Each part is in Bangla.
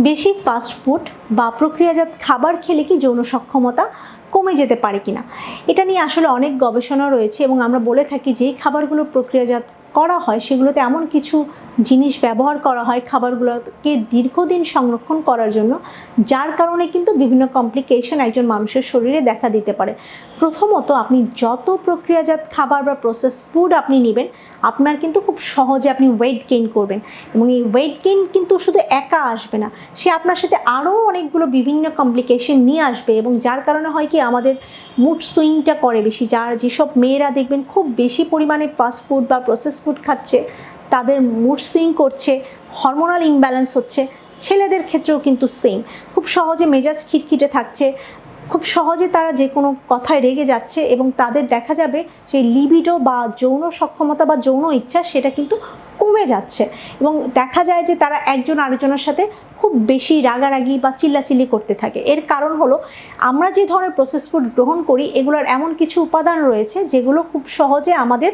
বেশি ফাস্ট ফুড বা প্রক্রিয়াজাত খাবার খেলে কি যৌন সক্ষমতা কমে যেতে পারে কিনা? এটা নিয়ে আসলে অনেক গবেষণা রয়েছে এবং আমরা বলে থাকি যেই খাবারগুলো প্রক্রিয়াজাত করা হয়, সেগুলোতে এমন কিছু জিনিস ব্যবহার করা হয় খাবারগুলোকে দীর্ঘদিন সংরক্ষণ করার জন্য, যার কারণে কিন্তু বিভিন্ন কমপ্লিকেশন একজন মানুষের শরীরে দেখা দিতে পারে। প্রথমত আপনি যত প্রক্রিয়াজাত খাবার বা প্রসেস ফুড আপনি নেবেন, আপনার কিন্তু খুব সহজে আপনি ওয়েট গেইন করবেন। এবং এই ওয়েট গেইন কিন্তু শুধু একা আসবে না, সে আপনার সাথে আরও অনেকগুলো বিভিন্ন কমপ্লিকেশন নিয়ে আসবে। এবং যার কারণে হয় কি, আমাদের মুড সুইংটা করে বেশি। যার যেসব মেয়েরা দেখবেন, খুব বেশি পরিমাণে ফাস্ট ফুড বা প্রসেস ফুড খাচ্ছে, তাদের মুড সুইং করছে হরমোনাল ইমব্যালেন্স হচ্ছে, ছেলেদের ক্ষেত্রেও কিন্তু সেম খুব সহজে মেজাজ খিটখিটে থাকছে, খুব সহজে তারা যে কোনো কথায় রেগে যাচ্ছে এবং তাদের দেখা যাবে যে লিবিডো বা যৌন সক্ষমতা বা যৌন ইচ্ছা সেটা কিন্তু কমে যাচ্ছে এবং দেখা যায় যে তারা একজন আরেকজনের সাথে খুব বেশি রাগারাগি বা চিল্লাচিল্লি করতে থাকে। এর কারণ হলো, আমরা যে ধরনের প্রসেস ফুড গ্রহণ করি, এগুলোর এমন কিছু উপাদান রয়েছে যেগুলো খুব সহজে আমাদের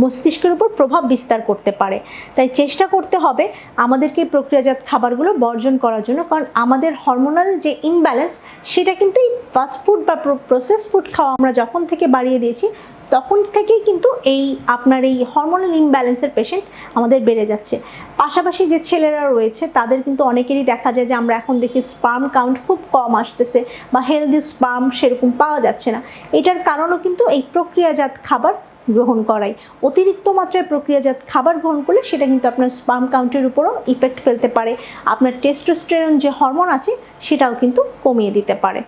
মস্তিষ্কের উপর প্রভাব বিস্তার করতে পারে। তাই চেষ্টা করতে হবে আমাদেরকে প্রক্রিয়াজাত খাবারগুলো বর্জন করার জন্য। কারণ আমাদের হরমোনাল যে ইমব্যালেন্স সেটা কিন্তু এই ফাস্ট ফুড বা প্রসেস ফুড খাওয়া আমরা যখন থেকে বাড়িয়ে দিয়েছি, তখন থেকেই কিন্তু এই আপনার এই হরমোনাল ইমব্যালেন্সের পেশেন্ট আমাদের বেড়ে যাচ্ছে। পাশাপাশি যে ছেলেরা রয়েছে, তাদের কিন্তু অনেকেরই দেখা যায় যে আমরা এখন দেখি স্পার্ম কাউন্ট খুব কম আসতেছে বা হেলদি স্পার্ম সেরকম পাওয়া যাচ্ছে না। এটার কারণও কিন্তু এই প্রক্রিয়াজাত খাবার গ্রহণ করাই। অতিরিক্ত মাত্রায় প্রক্রিয়াজাত খাবার গ্রহণ করলে সেটা কিন্তু আপনার স্পার্ম কাউন্টের উপরও ইফেক্ট ফেলতে পারে। আপনার টেস্টোস্টেরন যে হরমোন আছে, সেটাও কিন্তু কমিয়ে দিতে পারে।